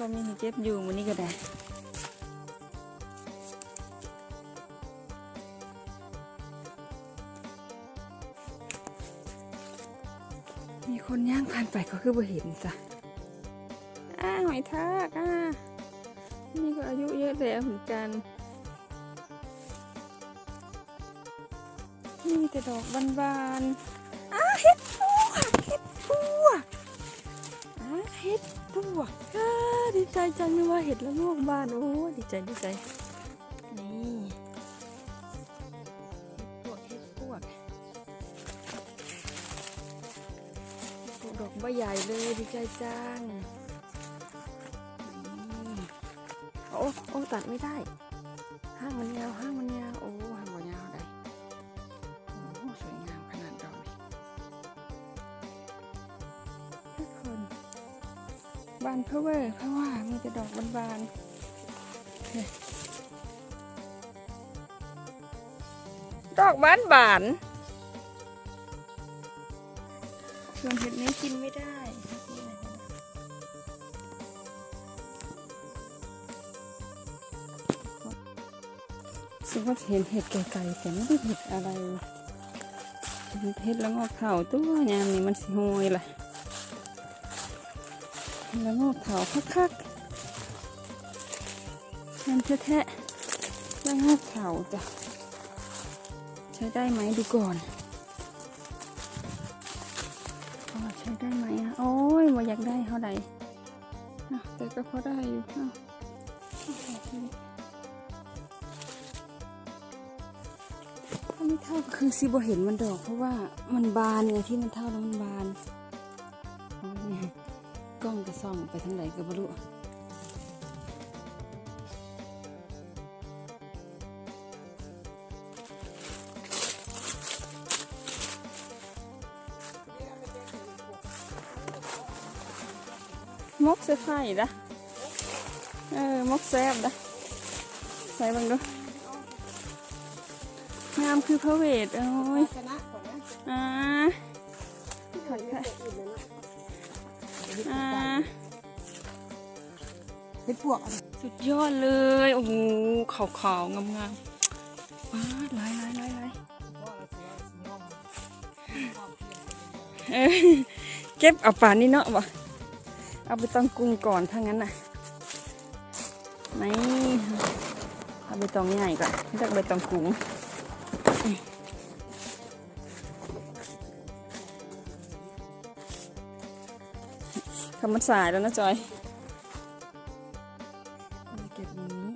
ยังพอมีให้เก็บอยู่มันนี้ก็ได้มีคนย่างผ่านไปก็คือบ่เห็นจ้ะอ้าหอยทากอะนี่ก็อายุเยอะแล้วเหมือนกันมีแต่ดอกบานๆอ้าเห็ดปวกเห็ดปวกอ้าเห็ดปวก ดีใจจังเลยว่าเห็ดละโงกบานโอ้ดีใจดีใจนี่เห็ดปวกเห็ดปวกปลูกดอกใบใหญ่เลยดีใจจังโอ้โอ้ตัดไม่ได้ห้างมันยาวห้า บานเพราะว่าเพราะว่ามีแต่ดอกบานๆเนี่ยดอกบานบานๆส่วนเห็ดนี้กินไม่ได้ซึ่งว่าเห็นเห็ดไกลๆแต่ไม่ได้เห็ดอะไรเฮ็ดแล้วงอกเถาตัวยามนี้มันสิโหยล่ะ แล้วงอกเถาคักๆมันแท้ๆแล้งอกเถาจ้ะ ใช้ได้ไหมดูก่อนอ๋อใช้ได้ไหมอะ โอ้ยว่าอยากได้เท่าไหร่แต่ก็พอได้อยู่อะถ้าไม่เท่าก็คือซิบเห็นมันดอกเพราะว่ามันบานไงที่มันเท่าแล้วมันบานโอ้ย กล้องจะส่องไปทางไหนก็ไม่รู้มกเสื้อผ้าอีกละเออ มกแซบละใส่เบังดู งามคือพระเวท โอ้ยชนะก่อนนะ อ่าไปอ่าเห็ดปวกอันสุดยอดเลย โอ้โหขาวขาวๆงามงามๆว้าหลายหลายหลายหลายเออเก็บเอาป่านนี้เนาะบ่เอาไปต้องกรุงก่อนถ้างั้นน่ะไม่เอาไปตองใหญ่ก่อนจากใบตองกรุง คำมันสายแล้วนะจอยเอามาเก็บตรงนี้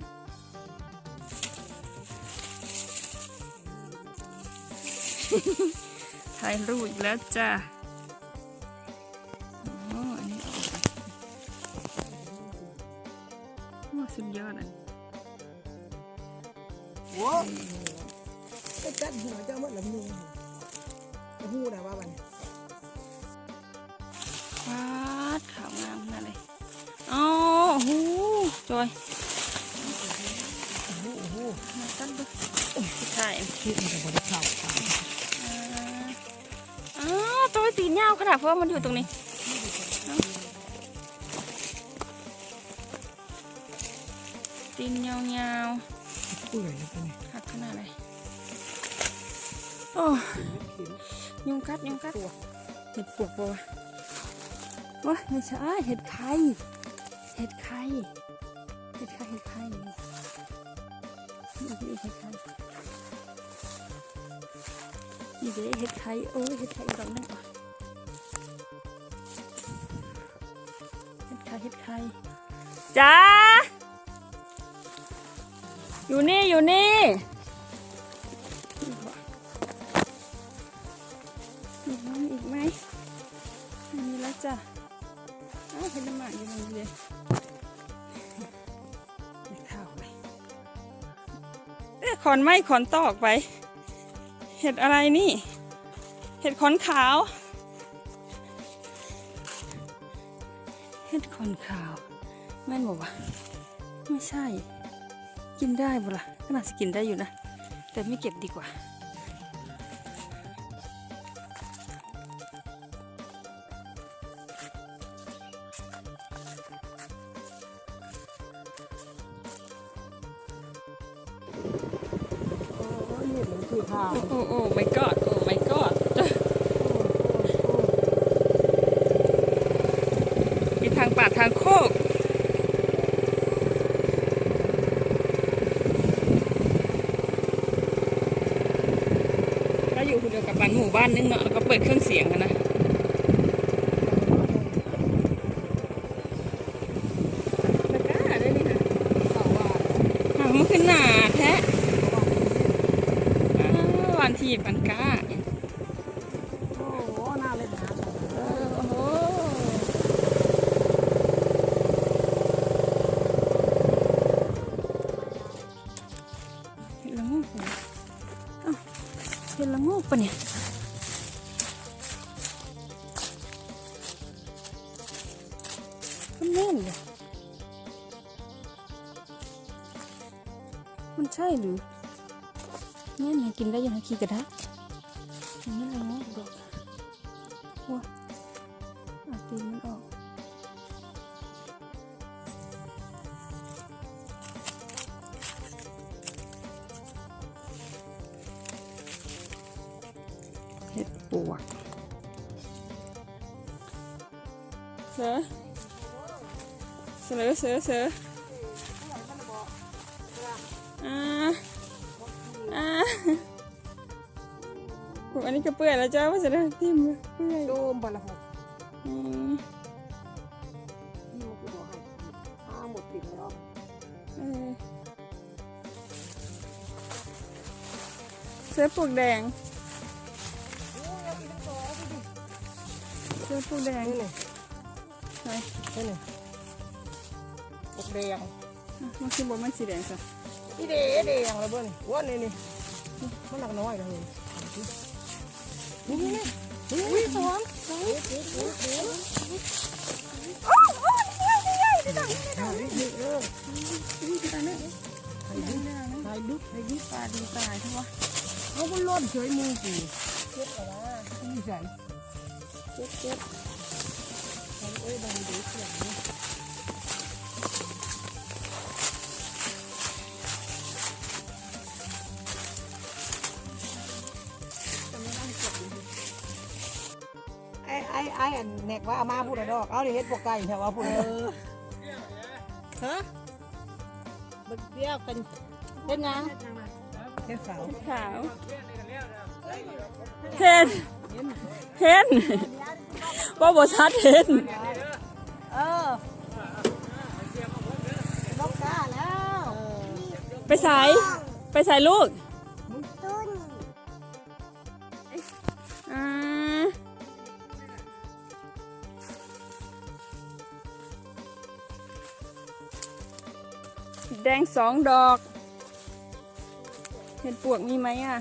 ถ่ายรูปอีกแล้วจ้าโอ้อันนี้ออกโอ้สุดยอดอะโว้ไอ้กัดหัวเจ้ามันละมูจะหูนะว่ามันว้า ดขาวงามขนาดเลยอ๋อโอ้โหจอยโอ้โหมาตั้งดูถ่ายคิดมันจะบริข่าวข่าวอ๋อตัวตีนยาวขนาดเพราะว่ามันอยู่ตรงนี้เอ้าตีนยาวๆเปื่อยแล้วเป็นไงหักขนาดไหนโอ้ยุงกัดยุงกัดเห็ดปวกปะวะ วะไม่ใช่เห็ดไข่เห็ดไข่เห็ดไข่เห็ดไข่นี่เห็ดไข่นี่เห็ดไข่โอ้ยเห็ดไข่อีกดอกหนึงว่ะเห็ดไข่เห็ดไข่จ้าอยู่นี่อยู่นี่มีน้ำอีกไหมม่มีแล้วจ้ะ อ้เป็นน้ำหมากอยู่ตรงนี้เลยไม่เข้าเลยเอ๊ะขอนไม้ขอนตอกไป เห็ดอะไรนี่ เห็ดขอนขาว เห็ดขอนขาว แม่นบอกว่าไม่ใช่ กินได้บ่ล่ะก็น่าจะกินได้อยู่นะ แต่ไม่เก็บดีกว่า หมู่บ้านนึงเนาะแล้วก็เปิดเครื่องเสียงอะนะตะกร้าด้วยนี่ค่ะข้าวว่าหางมันขึ้นหนาแท้อ้าวหวานทีบมันก้าโอ้โหน่าเล่นนะเออโอ้โหเห็นละโงกเหรออ้าวเห็นละโงกปะเนี่ย กินได้ยังไงขี้กระทะมันไม่ละโงกดอกว้าเอาตีมันออกเห็ดปวกเสือเสือเสือเสือ ก็เปื่อยแล้วจ้าว่าจะได้ทิ่มเลยเปื่อยโดมบอลละหกอืมนี่มันคือบอกให้ข้าวหมดติดแล้วเออเสือปลวกแดงเสือปลวกแดงนี่เลยไหนนี่เลยปกแดงอะมันคือบอกมันสีแดงสินี่เด้แดงเลยเบิ้ลว่านี่นี่มันหนักน้อยเลย นี่นี่นี่นี่สองสองนี่นี่เออถ่ายดิถ่ายดิถ่ายดิปลาดีตายใช่ปะเขาก็ล่นเฉยมือกูเจ็บอะไรนี่ใส่เจ็บเจ็บเอ้ยบังดูเสียง ไอ้ไอ้ไอ้อันเน็กว่าเอามาพูดอะดอกเอาดิเฮ็ดพวกไก่ใช่ว่าพูดเออฮะบักเบี้ยวเป็นเป็นยังเฮ็ดสาวขาวเห็นเห็นว่าบชัดเห็นเออบักกาแล้วไปใส่ไปใส่ลูก แดงสองดอก เห็ดปวกมีไหมอะ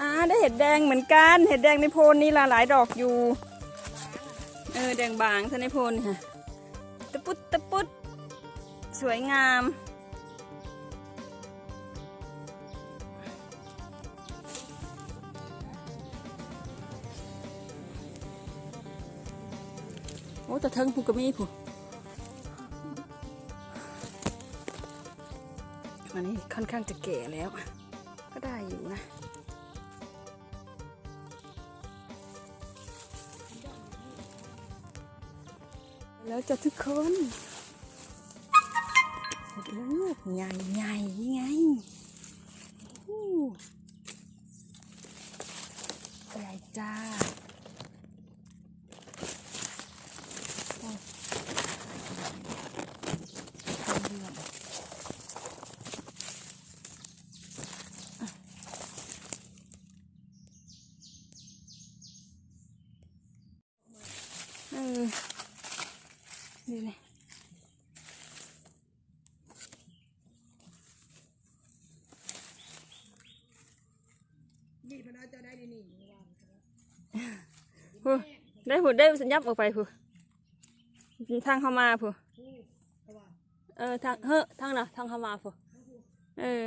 อ่าได้เห็ดแดงเหมือนกัน เห็ดแดงในโพนนี่ละหลายดอกอยู่ เออแดงบางท่านในโพนค่ะตะปุดตะปุดสวยงาม อ้แต่เทิงผูกกระมีผูอันนี้ค่อนข้างจะแก่แล้ว ก็ได้อยู่นะแล้วจะทุกคนเละโงกใหญ่ใหญ่ๆไงอู้ใหญ่จ้า อดูเลย นี่พนักจะได้ดีนี่วาง ผู้ได้ผู้ได้สัญญาณออกไปผู้ทางเข้ามาผู้เอ่ออทางเฮ้อทางน่ะทางเข้ามาผู้เออ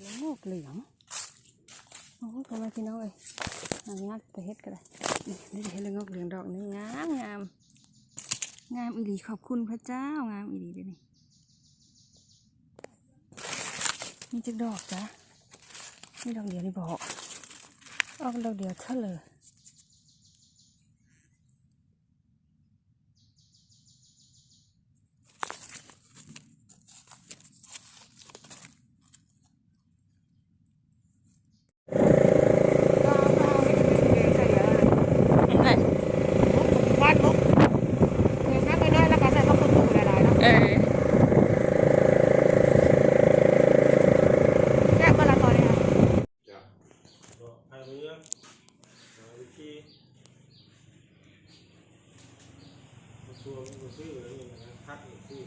แล้วงอกเหลืองโอ้ยทำไมพี่น้องเอ้ยเอางัดไปเฮ็ดก็ได้นี่นี่เห็นแล้วงอกเหลืองดอกนึงงามงามงามอีหลีขอบคุณพระเจ้างามอีหลีเด้อนี่ มีจักดอกจ้ะนี่ดอกเดียวนี่บอกออกดอกเดียวเท่าเลย ก็เอาให้ดีๆใส่เดี๋ยว เห็นไหม บ้านลุกเงินนักน้อยๆแล้วก็ใส่ข้าวปุ้นหลายๆเนาะ เออ แซ่บก็ละตอนนี้ค่ะ จ้ะก็ให้เรื่องหาวิธีมาชวนมาซื้ออะไรอย่างเงี้ยพัดอีกที่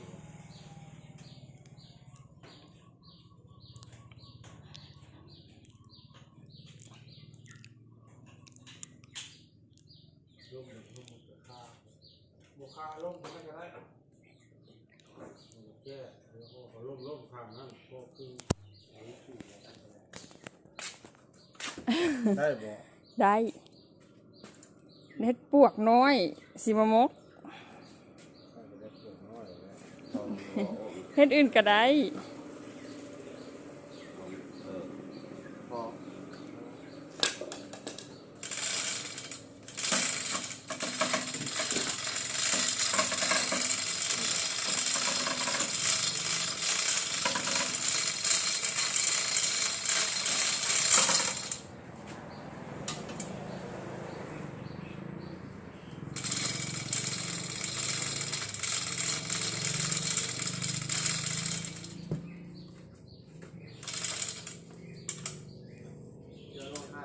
ลมแบบลมราคาบวคาลมมันก็ได้แก้แล้วก็ขอลมลมข้างนั้นก็คือได้บ่ได้เน็ดปวกน้อยสีมมกเฮ็ดอื่นก็ได้ พอ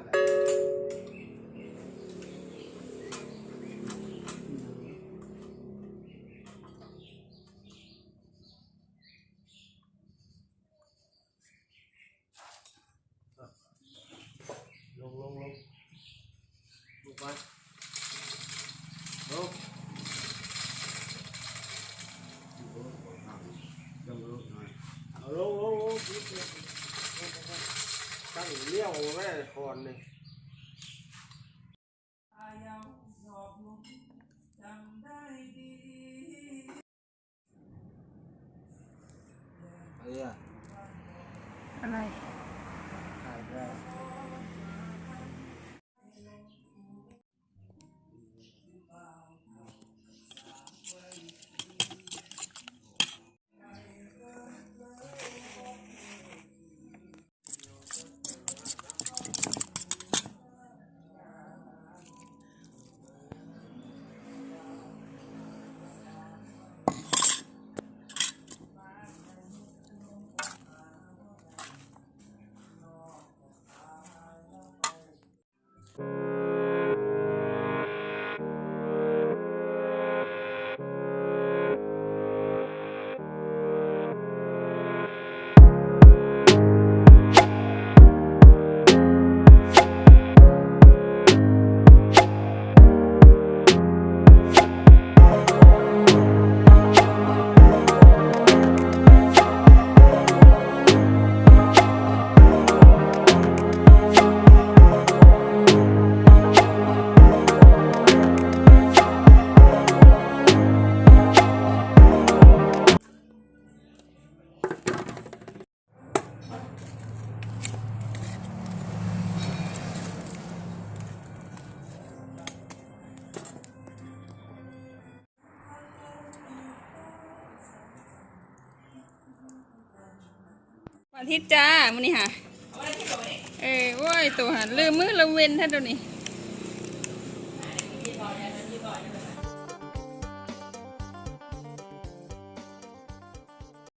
เดี๋ยวลงห้าแหละลงลงลงลงไปลงเอาลงลงลง ตั้งเลี้ยวแม่คอนเลยอะไรอะอะไร วันอาทิตย์จ้ามื้อนี้ค่ะเออโอ้ยตัวหันลืมมือละเว้นท่านตัวนี้